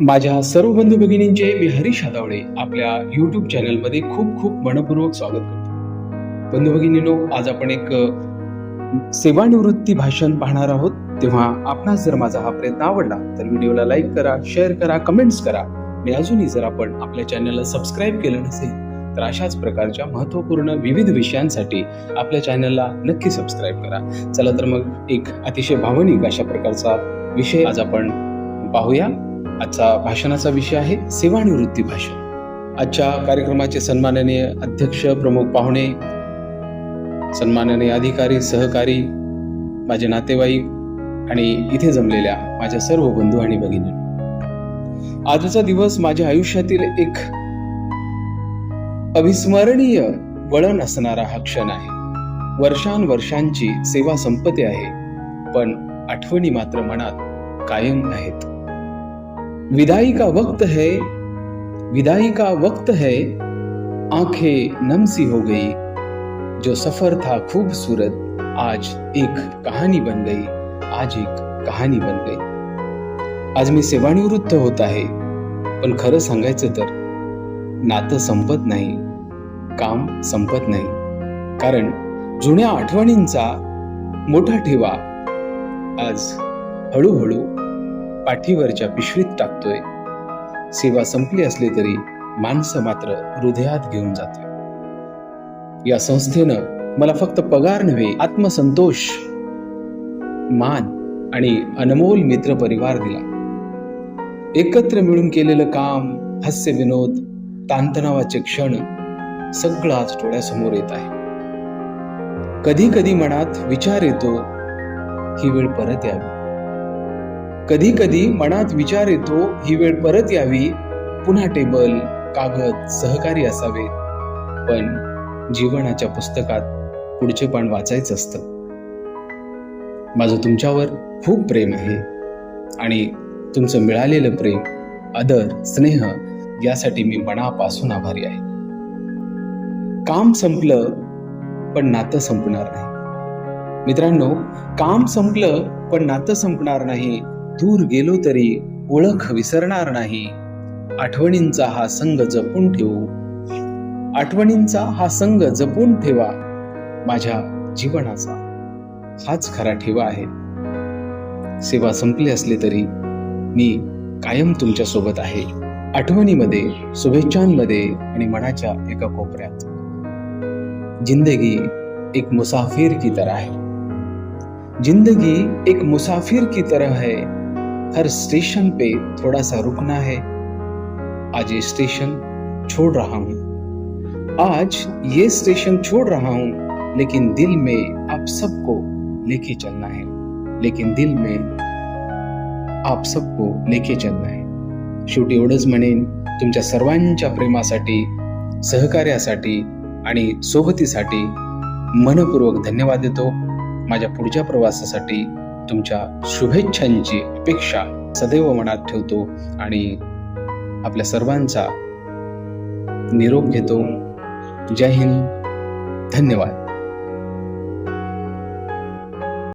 माझ्या सर्व बंधू भगिनींचे मी हरीश हादावडे आपल्या युट्यूब चॅनलमध्ये खूप खूप मनपूर्वक स्वागत करतो. बंधू भगिनीनो आज आपण एक सेवानिवृत्ती भाषण पाहणार आहोत. तेव्हा आपणास जर माझा हा प्रयत्न आवडला तर व्हिडिओला लाईक करा शेअर करा कमेंट्स करा. आणि अजूनही जर आपण आपल्या चॅनलला सबस्क्राईब केलं नसेल तर अशाच प्रकारच्या महत्त्वपूर्ण विविध विषयांसाठी आपल्या चॅनलला नक्की सबस्क्राईब करा. चला तर मग एक अतिशय भावनिक अशा प्रकारचा विषय आज आपण पाहूया. आजचा भाषणाचा विषय आहे सेवानिवृत्ती भाषण. आजच्या कार्यक्रमाचे सन्माननीय अध्यक्ष प्रमुख पाहुणे सन्माननीय अधिकारी सहकारी माझे नातेवाईक आणि इथे जमलेल्या माझ्या सर्व बंधू आणि भगिनी. आजचा दिवस माझ्या आयुष्यातील एक अविस्मरणीय वळण असणारा हा क्षण आहे. वर्षानुवर्षांची सेवा संपत्ती आहे पण आठवणी मात्र मनात कायम आहेत. विदाई का वक्त है विदाई का वक्त है आंखें नमसी हो गई। जो सफर था खूबसूरत आज एक कहानी बन गई आज एक कहानी बन गई। आज मी सेवानिवृत्त होत आहे पण खरं सांगायचं तर नातं संपत नाही काम संपत नाही कारण जुन्या आठवणींचा मोठा ठेवा आज हळूहळू पाठीवरच्या पिशवीत टाकतोय. सेवा संपली असली तरी माणसं मात्र हृदयात घेऊन जातोय या संस्थेनं मला फक्त पगार नव्हे आत्मसंतोष मान आणि अनमोल मित्र परिवार दिला. एकत्र मिळून केलेलं काम हास्य विनोद ताणतणावाचे क्षण सगळं आज डोळ्यासमोर येत आहे. कधी कधी मनात विचार येतो ही वेळ परत यावी. कधी कधी मनात विचार येतो ही वेळ परत यावी. पुन्हा टेबल कागद सहकारी असावे. पण जीवनाच्या पुस्तकात पुढचे पान वाचायचं असतं. माझं तुमच्यावर खूप प्रेम आहे आणि तुमचं मिळालेलं प्रेम आदर स्नेह यासाठी मी मनापासून आभारी आहे. काम संपलं पण नातं संपणार नाही. मित्रांनो काम संपलं पण नातं संपणार नाही दूर गेलो तरी ओळख विसरणार नाही. आठवणींचा हा संघ जपून ठेवू. आठवणींचा हा संघ जपून ठेवा. माझ्या जीवनाचा हाच खरा ठेवा आहे. सेवा संपली असली तरी मी कायम तुमच्यासोबत आहे. आठवणीमध्ये शुभेच्छांमध्ये आणि मनाच्या एका कोपऱ्यात. जिंदगी एक मुसाफिर की तरह है. जिंदगी एक मुसाफिर की तरह है. हर स्टेशन पे थोड़ा सा रुकना है। आज ये स्टेशन छोड़ रहा हूं। आज ये स्टेशन छोड़ रहा हूं लेकिन दिल में आप सबको लेके चलना है। लेकिन दिल में आप सबको लेके चलना है। शेवटी एवढंच म्हणेन तुमच्या सर्वांच्या प्रेमासाठी सहकार्यासाठी आणि सोबतीसाठी मनपूर्वक धन्यवाद देतो. माझ्या पुढच्या प्रवासासाठी तुमच्या शुभेच्छांची अपेक्षा सदैव मनात ठेवतो आणि आपल्या सर्वांचा निरोप घेतो. जय हिंद. धन्यवाद.